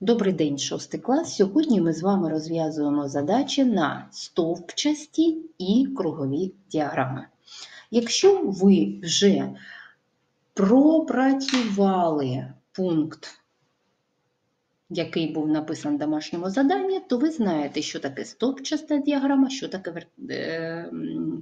Добрий день, шостий клас. Сьогодні ми з вами розв'язуємо задачі на стовпчасті і кругові діаграми. Якщо ви вже пропрацювали пункт, який був написаний в домашньому заданні, то ви знаєте, що таке стовпчаста діаграма, що таке е,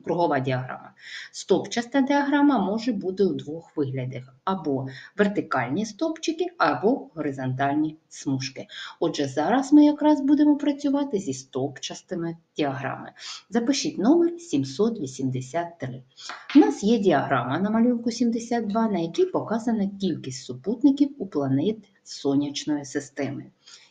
кругова діаграма. Стовпчаста діаграма може бути у двох виглядах: або вертикальні стовпчики, або горизонтальні смужки. Отже, зараз ми якраз будемо працювати зі стовпчастими діаграмами. Запишіть номер 783. У нас є діаграма на малюнку 72, на якій показана кількість супутників у планет Сонячної системи.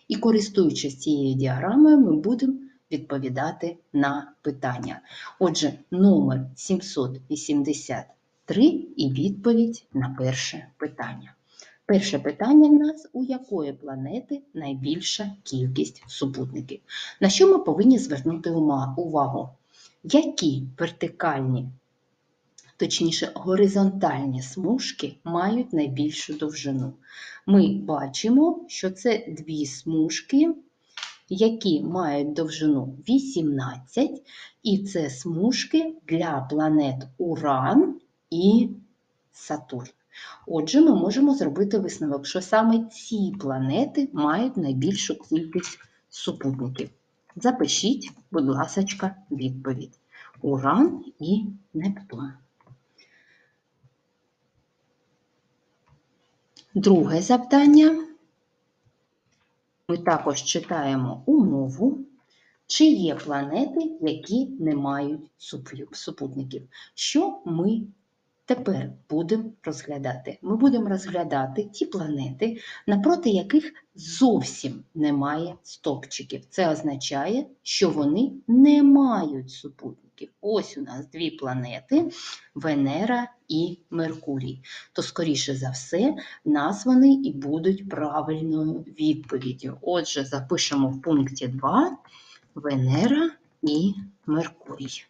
І користуючись цією діаграмою, ми будемо відповідати на питання. Отже, номер 783 і відповідь на перше питання. Перше питання в нас: у якої планети найбільша кількість супутників? На що ми повинні звернути увагу? Які вертикальні, точніше горизонтальні смужки мають найбільшу довжину? Ми бачимо, що це дві смужки, які мають довжину 18, і це смужки для планет Уран і Сатурн. Отже, ми можемо зробити висновок, що саме ці планети мають найбільшу кількість супутників. Запишіть, будь ласка, відповідь: Уран і Нептун. Друге завдання. Ми також читаємо умову, чи є планети, які не мають супутників. Що ми тепер будемо розглядати? Ми будемо розглядати ті планети, напроти яких зовсім немає стопчиків. Це означає, що вони не мають супутників. Ось у нас дві планети Венера і Меркурій. То, скоріше за все, нас вони і будуть правильною відповіддю. Отже, запишемо в пункті 2 Венера і Меркурій.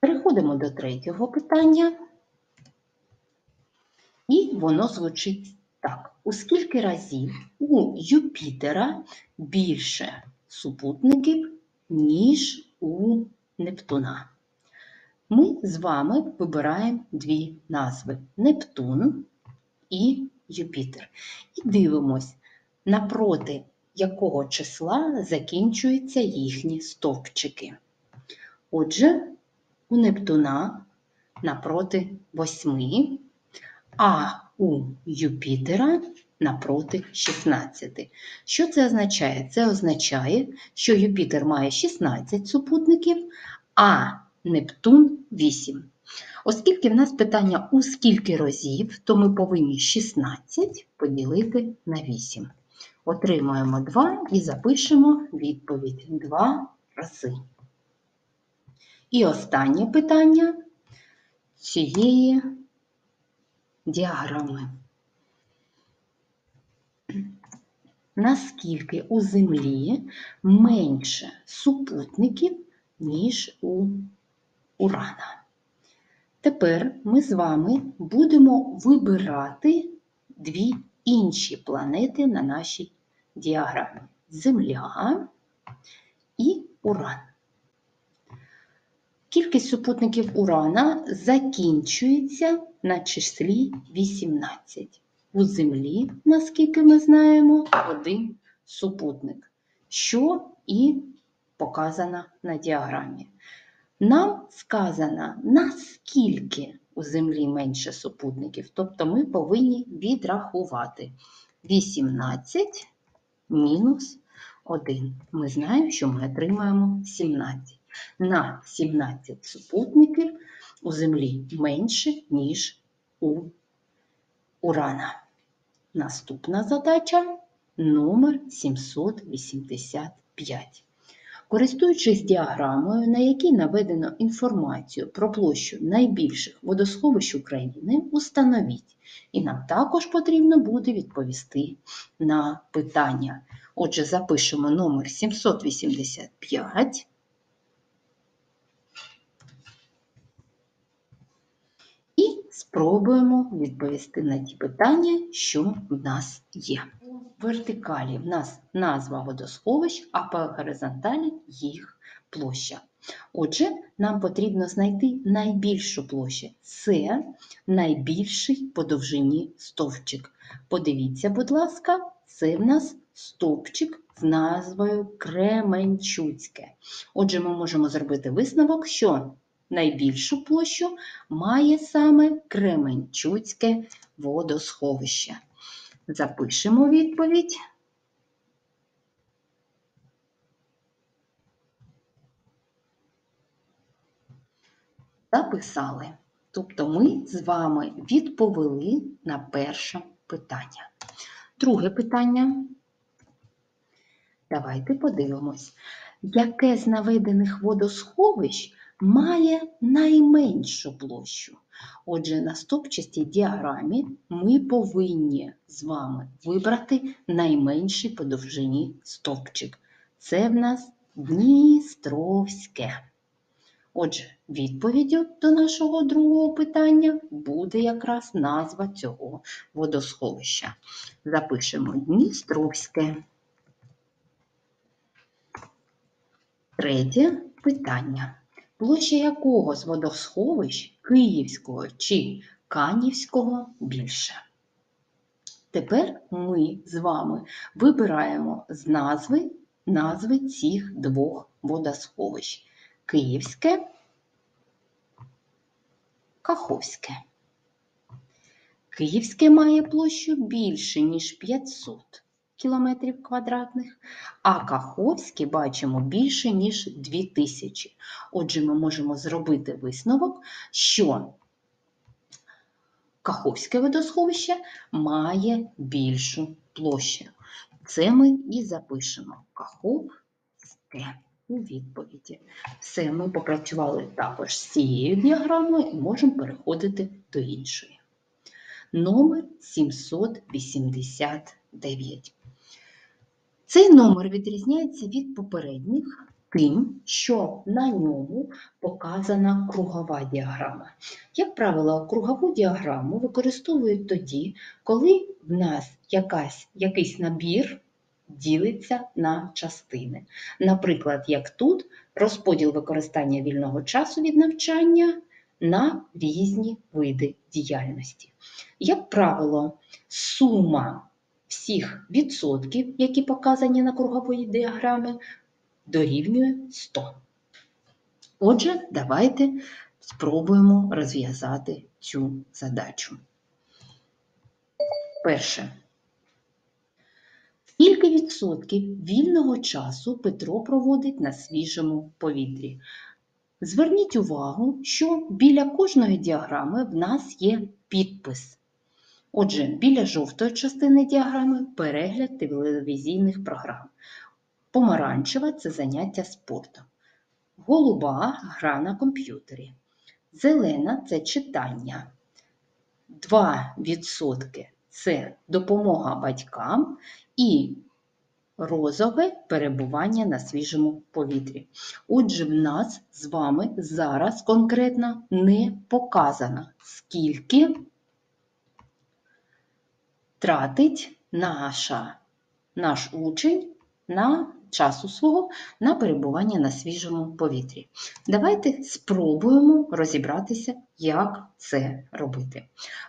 Переходимо до третього питання. І воно звучить так: у скільки разів у Юпітера більше супутників, ніж у Нептуна? Ми з вами вибираємо дві назви: Нептун і Юпітер. І дивимось, напроти якого числа закінчуються їхні стовпчики. Отже, у Нептуна напроти восьми, а у Юпітера напроти 16. Що це означає? Це означає, що Юпітер має 16 супутників, а Нептун 8. Оскільки в нас питання у скільки разів, то ми повинні 16 поділити на 8. Отримаємо 2 і запишемо відповідь 2 рази. І останнє питання цієї діаграми. Наскільки у Землі менше супутників, ніж у Урана? Тепер ми з вами будемо вибирати дві інші планети на нашій діаграмі: Земля і Уран. Кількість супутників Урана закінчується на числі 18. У Землі, наскільки ми знаємо, один супутник, що і показано на діаграмі. Нам сказано, наскільки у Землі менше супутників, тобто ми повинні відрахувати 18 мінус 1. Ми знаємо, що ми отримаємо 17 на 17 супутників у Землі менше, ніж у Урана. Наступна задача номер 785. Користуючись діаграмою, на якій наведено інформацію про площу найбільших водосховищ України, установіть. І нам також потрібно буде відповісти на питання. Отже, запишемо номер 785. Спробуємо відповісти на ті питання, що в нас є. У вертикалі в нас назва водосховищ, а по горизонталі їх площа. Отже, нам потрібно знайти найбільшу площу. Це найбільший по довжині стовпчик. Подивіться, будь ласка, це в нас стовпчик з назвою Кременчуцьке. Отже, ми можемо зробити висновок, що найбільшу площу має саме Кременчуцьке водосховище. Запишемо відповідь. Записали. Тобто ми з вами відповіли на перше питання. Друге питання. Давайте подивимось, яке з наведених водосховищ має найменшу площу. Отже, на стопчастій діаграмі ми повинні з вами вибрати найменший по довжині стовпчик. Це в нас Дністровське. Отже, відповіддю до нашого другого питання буде якраз назва цього водосховища. Запишемо Дністровське. Третє питання. Площа якого з водосховищ Київського чи Канівського більше? Тепер ми з вами вибираємо з назви назви цих двох водосховищ. Київське, Каховське. Київське має площу більше, ніж 500 кілометрів квадратних, а Каховське бачимо більше, ніж 2000. Отже, ми можемо зробити висновок, що Каховське водосховище має більшу площу. Це ми і запишемо Каховське у відповіді. Все, ми попрацювали також з цією діаграмою і можемо переходити до іншої. Номер 789. Цей номер відрізняється від попередніх тим, що на ньому показана кругова діаграма. Як правило, кругову діаграму використовують тоді, коли в нас якась, якийсь набір ділиться на частини. Наприклад, як тут розподіл використання вільного часу від навчання на різні види діяльності. Як правило, сума всіх відсотків, які показані на круговій діаграмі, дорівнює 100. Отже, давайте спробуємо розв'язати цю задачу. Перше. Скільки відсотків вільного часу Петро проводить на свіжому повітрі? Зверніть увагу, що біля кожної діаграми в нас є підпис. Отже, біля жовтої частини діаграми перегляд телевізійних програм. Помаранчева це заняття спортом. Голуба гра на комп'ютері. Зелена це читання. 2% це допомога батькам і розове перебування на свіжому повітрі. Отже, в нас з вами зараз конкретно не показано, скільки тратить наша, наш учень на часу свого на перебування на свіжому повітрі. Давайте спробуємо розібратися, як це робити.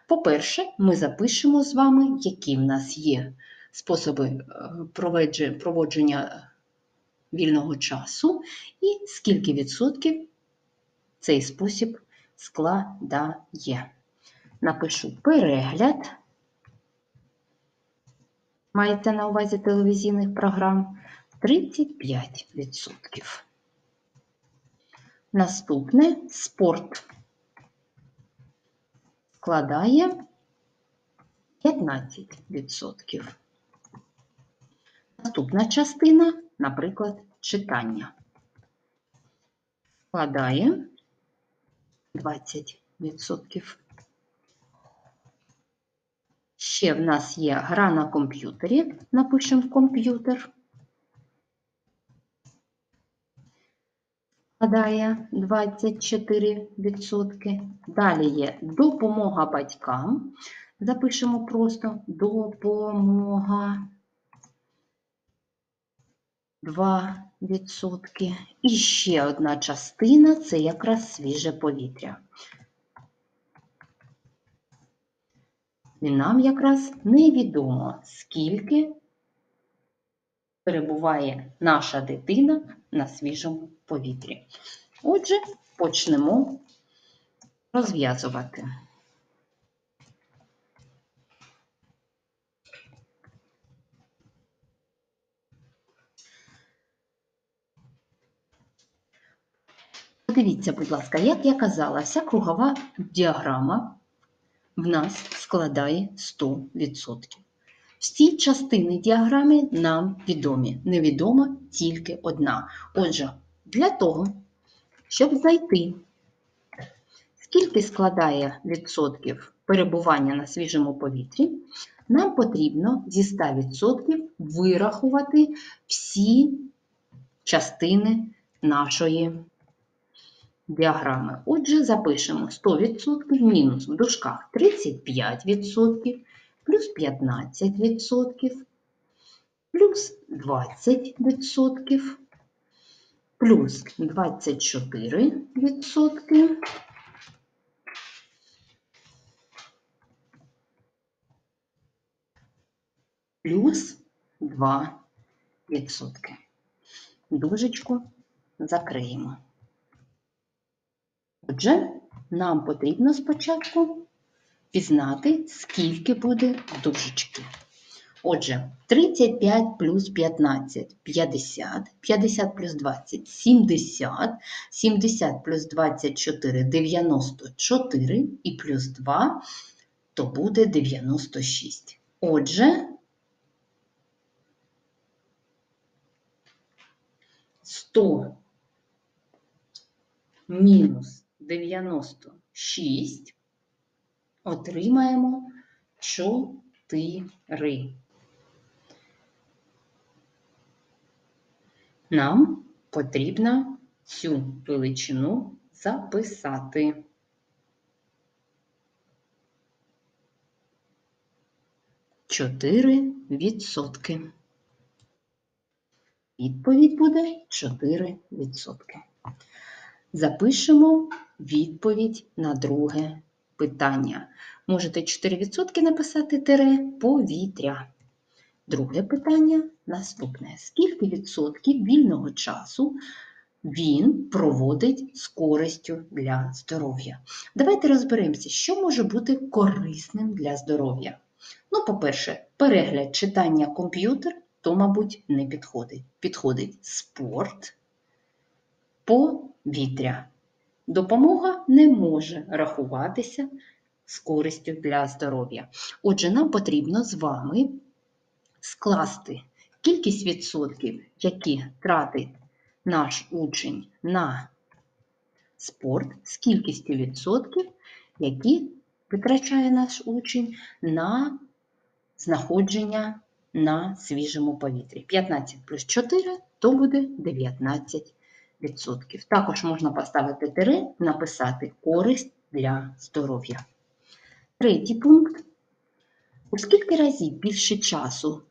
По-перше, ми запишемо з вами, які в нас є способи е, проводження вільного часу і скільки відсотків цей спосіб складає. Напишу перегляд. Мається на увазі телевізійних програм 35%. Наступне спорт складає 15%. Наступна частина, наприклад, читання. Складає 20%. Ще в нас є гра на комп'ютері, напишемо комп'ютер. складає 24%. Далі є допомога батькам. Запишемо просто допомога 2%. І ще одна частина це якраз свіже повітря. І нам якраз невідомо, скільки перебуває наша дитина на свіжому повітрі. Отже, почнемо розв'язувати. Подивіться, будь ласка, як я казала, вся кругова діаграма в нас складає 100%. Всі частини діаграми нам відомі. Невідома тільки одна. Отже, для того, щоб знайти, скільки складає відсотків перебування на свіжому повітрі, нам потрібно зі 100% вирахувати всі частини нашої діаграми. Отже, запишемо 100% мінус в дужках 35%, плюс 15%, плюс 20%, плюс 24%, плюс 2%. Дужечку закриємо. Отже, нам потрібно спочатку пізнати, скільки буде дужечки. Отже, 35 плюс 15 – 50, 50 плюс 20 – 70, 70 плюс 24 – 94 і плюс 2 – то буде 96. Отже, 100 мінус 96 отримаємо 4. Нам потрібно цю величину записати. Чотири відсотки. Відповідь буде 4 відсотки. Запишемо відповідь на друге питання. Можете 4% написати тире повітря. Друге питання наступне. Скільки відсотків вільного часу він проводить з користю для здоров'я? Давайте розберемося, що може бути корисним для здоров'я. Ну, по-перше, перегляд читання комп'ютер, то, мабуть, не підходить. Підходить спорт, повітря. Допомога не може рахуватися з користю для здоров'я. Отже, нам потрібно з вами скласти кількість відсотків, які тратить наш учень на спорт, з кількістю відсотків, які витрачає наш учень на знаходження на свіжому повітрі. 15 плюс 4 то буде 19 відсотків. Також можна поставити тире, написати користь для здоров'я. Третій пункт. У скільки разів більше часу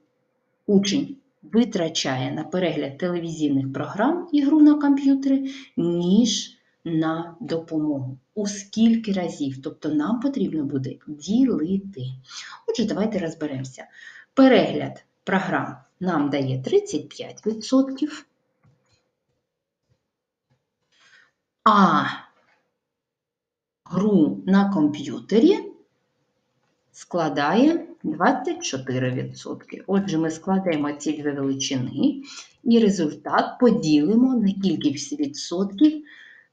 учень витрачає на перегляд телевізійних програм і гру на комп'ютері, ніж на допомогу? У скільки разів? Тобто нам потрібно буде ділити. Отже, давайте розберемося. Перегляд програм нам дає 35%. А гру на комп'ютері складає 24%. Отже, ми складаємо ці дві величини і результат поділимо на кількість відсотків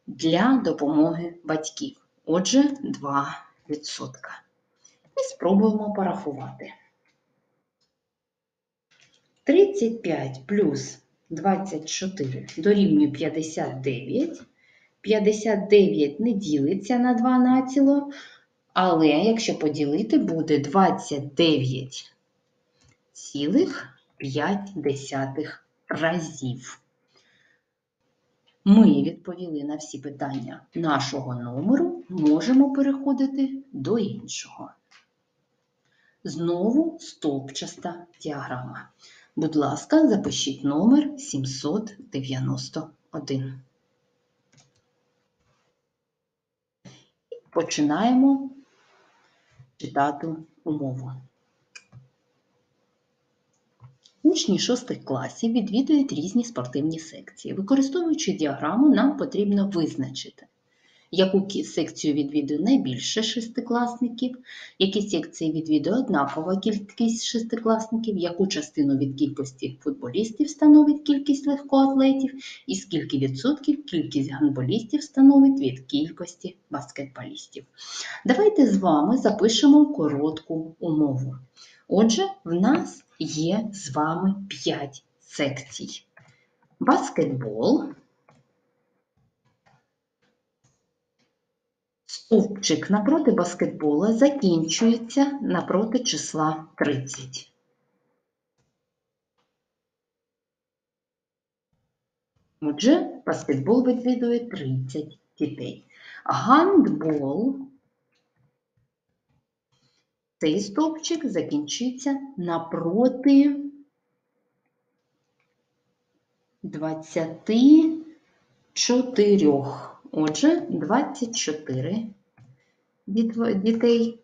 для допомоги батьків. Отже, 2%. І спробуємо порахувати. 35 плюс 24 дорівнює 59. 59 не ділиться на 2 націло, але якщо поділити, буде 29,5 разів. ми відповіли на всі питання нашого номеру, можемо переходити до іншого. Знову стовпчаста діаграма. Будь ласка, запишіть номер 791. Починаємо читати умову. Учні шостих класів відвідують різні спортивні секції. Використовуючи діаграму, нам потрібно визначити, яку секцію відвідує найбільше шестикласників, які секції відвідує однакова кількість шестикласників, яку частину від кількості футболістів становить кількість легкоатлетів, і скільки відсотків кількість гандболістів становить від кількості баскетболістів. Давайте з вами запишемо коротку умову. Отже, в нас є з вами 5 секцій. Баскетбол, стовпчик напроти баскетбола закінчується напроти числа 30. Отже, баскетбол відвідує 30 дітей. Гандбол цей стовпчик закінчиться напроти 24. Отже, 24 дітво- дітей.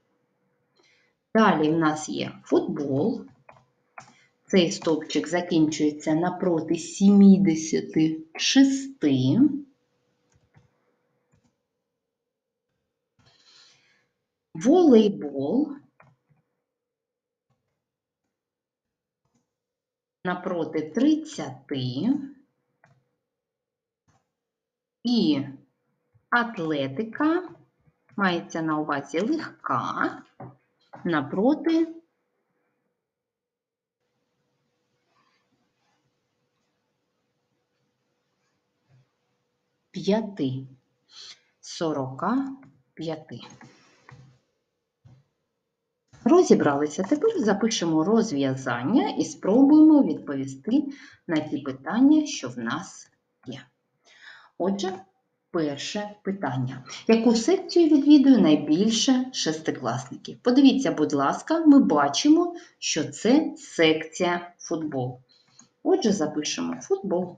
Далі в нас є футбол. Цей стовпчик закінчується напроти 76. Волейбол напроти 30 і атлетика мається на увазі легка напроти 5. 45. Розібралися. Тепер запишемо розв'язання і спробуємо відповісти на ті питання, що в нас є. Отже, перше питання. Яку секцію відвідує найбільше шестикласників? Подивіться, будь ласка, ми бачимо, що це секція футбол. Отже, запишемо футбол.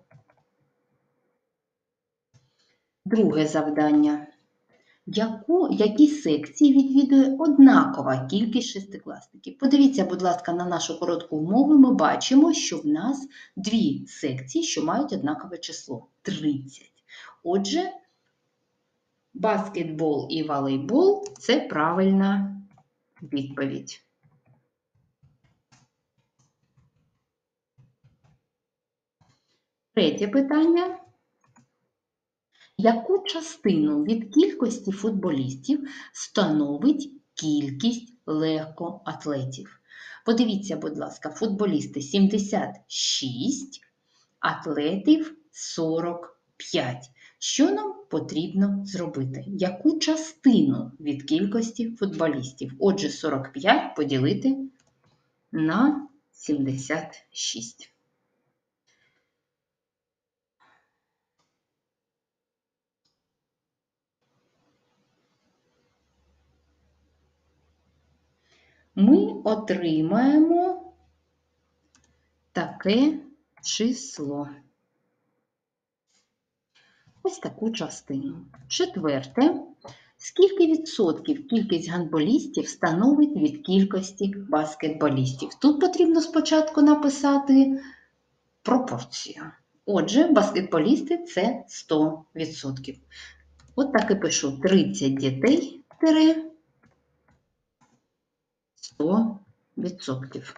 Друге завдання. Яку, які секції відвідує однакова кількість шестикласників? Подивіться, будь ласка, на нашу коротку умову. Ми бачимо, що в нас дві секції, що мають однакове число 30. Отже, баскетбол і волейбол це правильна відповідь. Третє питання. Яку частину від кількості футболістів становить кількість легкоатлетів? Подивіться, будь ласка, футболісти 76, атлетів 45. Що нам потрібно зробити? Яку частину від кількості футболістів? Отже, 45 поділити на 76. ми отримаємо таке число. Ось таку частину. Четверте. Скільки відсотків кількість гандболістів становить від кількості баскетболістів? Тут потрібно спочатку написати пропорцію. Отже, баскетболісти це 100%. От так і пишу 30 дітей тире 100%.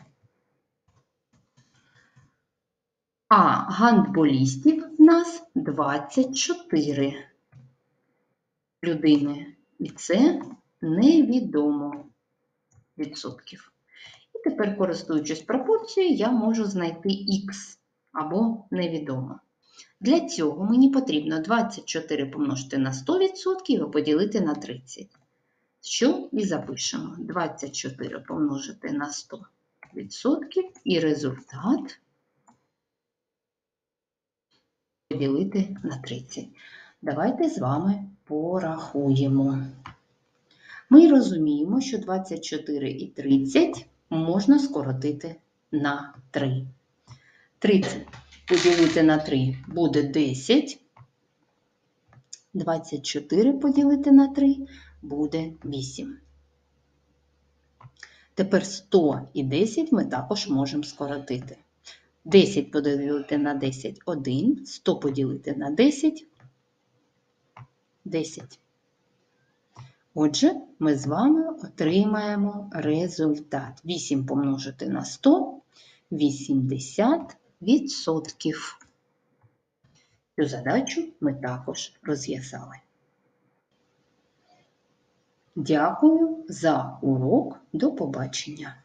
А гандболістів в нас 24 людини. І це невідомо відсотків. І тепер, користуючись пропорцією, я можу знайти х або невідомо. Для цього мені потрібно 24 помножити на 100% і поділити на 30. Що і запишемо. 24 помножити на 100% і результат поділити на 30. Давайте з вами порахуємо. Ми розуміємо, що 24 і 30 можна скоротити на 3. 30 поділити на 3 буде 10. 24 поділити на 3 буде 8. Тепер 100 і 10 ми також можемо скоротити. 10 поділити на 10 – 1, 100 поділити на 10 – 10. Отже, ми з вами отримаємо результат. 8 помножити на 100 – 80 відсотків. Цю задачу ми також розв'язали. Дякую за урок. До побачення!